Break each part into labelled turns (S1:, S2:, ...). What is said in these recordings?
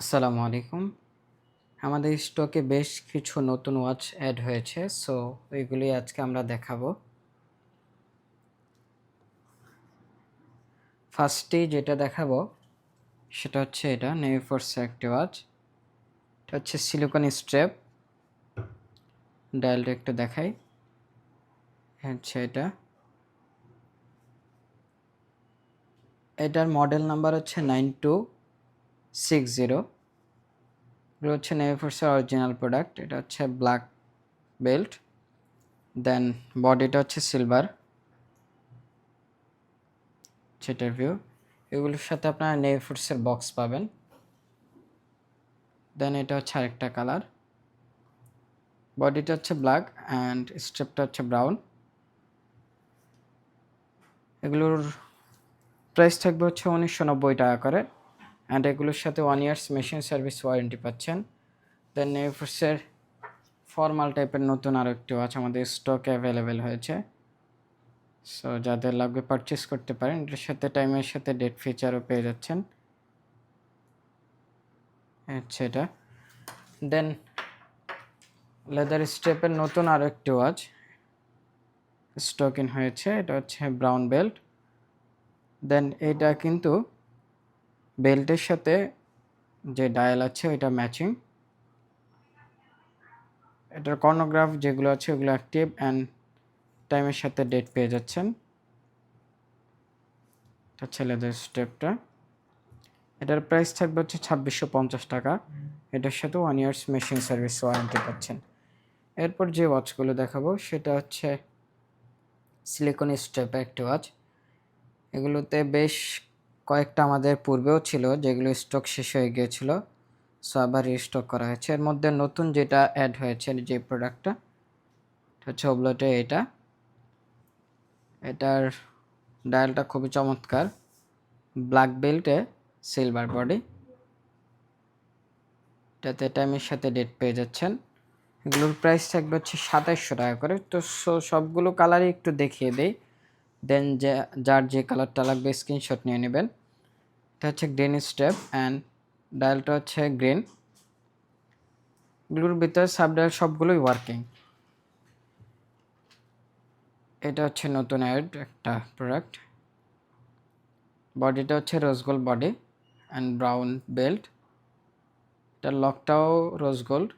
S1: আসসালামু আলাইকুম। আমাদের স্টকে বেশ কিছু নতুন ওয়াচ অ্যাড হয়েছে, সো ওইগুলি আজকে আমরা দেখাবো। ফার্স্টেই যেটা দেখাবো, সেটা হচ্ছে এটা নেভি ফোর্স একটি ওয়াচ। এটা হচ্ছে সিলিকন স্ট্রেপ ডায়ালটা একটু দেখাই। হচ্ছে এটা। এটার মডেল নাম্বার হচ্ছে নাইন টু সিক্স জিরো। এগুলো হচ্ছে নেভিফোর্সের অরিজিনাল প্রোডাক্ট এটা হচ্ছে ব্ল্যাক বেল্ট দেন বডিটা হচ্ছে সিলভার সেটার ভিউ এগুলোর সাথে আপনারা নেভিফোর্সের বক্স পাবেন। দেন এটা হচ্ছে আরেকটা কালার বডিটা হচ্ছে ব্ল্যাক অ্যান্ড স্ট্রেপটা হচ্ছে ব্রাউন এগুলোর প্রাইস থাকবে হচ্ছে উনিশশো নব্বই টাকা করে। অ্যান্ড এগুলোর সাথে one years machine service warranty পাচ্ছেন। দেন নেফোর্সের ফর্মাল টাইপের নতুন আরও একটি ওয়াচ আমাদের স্টকে অ্যাভেলেবেল হয়েছে। সো যাদের লাগবে পারচেস করতে পারেন, এটার সাথে টাইমের সাথে ডেট ফিচারও পেয়ে যাচ্ছেন। আচ্ছা এটা। দেন লেদার স্টেপের নতুন আরও একটি ওয়াচ স্টক ইন হয়েছে, এটা হচ্ছে ব্রাউন বেল্ট দেন এটা কিন্তু বেল্টের সাথে যে ডায়াল আছে, ওইটা ম্যাচিং এটার কর্নোগ্রাফ যেগুলো আছে, ওগুলো অ্যাক্টিভ অ্যান্ড টাইমের সাথে ডেট পেয়ে যাচ্ছেন। এটা ছেলেদের স্টেপটা এটার প্রাইস থাকবে হচ্ছে ছাব্বিশশো পঞ্চাশ টাকা। এটার সাথে one years machine service warranty পাচ্ছেন। এরপর যে ওয়াচগুলো দেখাবো, সেটা হচ্ছে সিলিকন স্টেপ একটি ওয়াচ এগুলোতে বেশ কয়েকটা আমাদের পূর্বেও ছিল যেগুলো স্টক শেষ হয়ে গিয়েছিল সো আবার রিস্টক করা হয়েছে। এর মধ্যে নতুন যেটা অ্যাড হয়েছে যে প্রোডাক্টটা হচ্ছে ওবলোটে এটা। এটার ডায়ালটা খুবই চমৎকার। ব্ল্যাক বেল্টে সিলভার বডি এটাতে টাইমের সাথে ডেট পেয়ে যাচ্ছেন। এগুলোর প্রাইস থাকবে হচ্ছে সাতাইশশো টাকা করে। তো সো সবগুলো কালারই একটু দেখিয়ে দেই। দেন যে, যার যে কালারটা লাগবে স্ক্রিনশট নিয়ে নেবেন। এটা হচ্ছে গ্রিন স্টেপ অ্যান্ড ডায়ালটা হচ্ছে গ্রিন এগুলোর ভিতরে সাব ডায়াল সবগুলোই ওয়ার্কিং এটা হচ্ছে নতুন অ্যাড একটা প্রোডাক্ট বডিটা হচ্ছে rose gold body and brown belt এটার লকটাও রোজ গোল্ড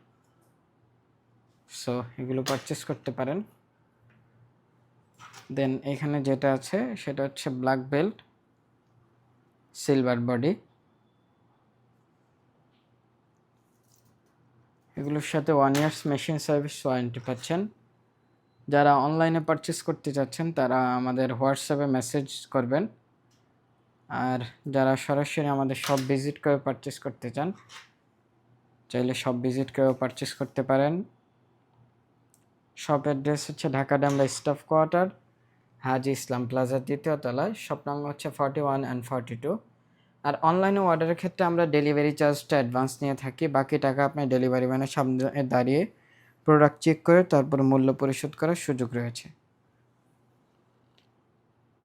S1: সো এগুলো পারচেস করতে পারেন। দেন এখানে যেটা আছে, সেটা হচ্ছে ব্ল্যাক বেল্ট সিলভার বডি এগুলোর সাথে one years machine service warranty পাচ্ছেন। যারা অনলাইনে পারচেস করতে চাচ্ছেন, তারা আমাদের হোয়াটসঅ্যাপে মেসেজ করবেন। আর যারা সরাসরি আমাদের সব ভিজিট করে পারচেস করতে চান, চাইলে সব ভিজিট করেও পারচেস করতে পারেন। শপ অ্যাড্রেস হচ্ছে ঢাকা ডামরা স্টাফ কোয়ার্টার হাজি ইসলাম প্লাজার দ্বিতীয় তলায়। শপ নম্বর হচ্ছে forty one and forty two. আর অনলাইনে অর্ডারের ক্ষেত্রে আমরা ডেলিভারি চার্জটা অ্যাডভান্স নিয়ে থাকি। বাকি টাকা আপনি ডেলিভারি ম্যানের সামনে দাঁড়িয়ে প্রোডাক্ট চেক করে তারপর মূল্য পরিশোধ করার সুযোগ রয়েছে।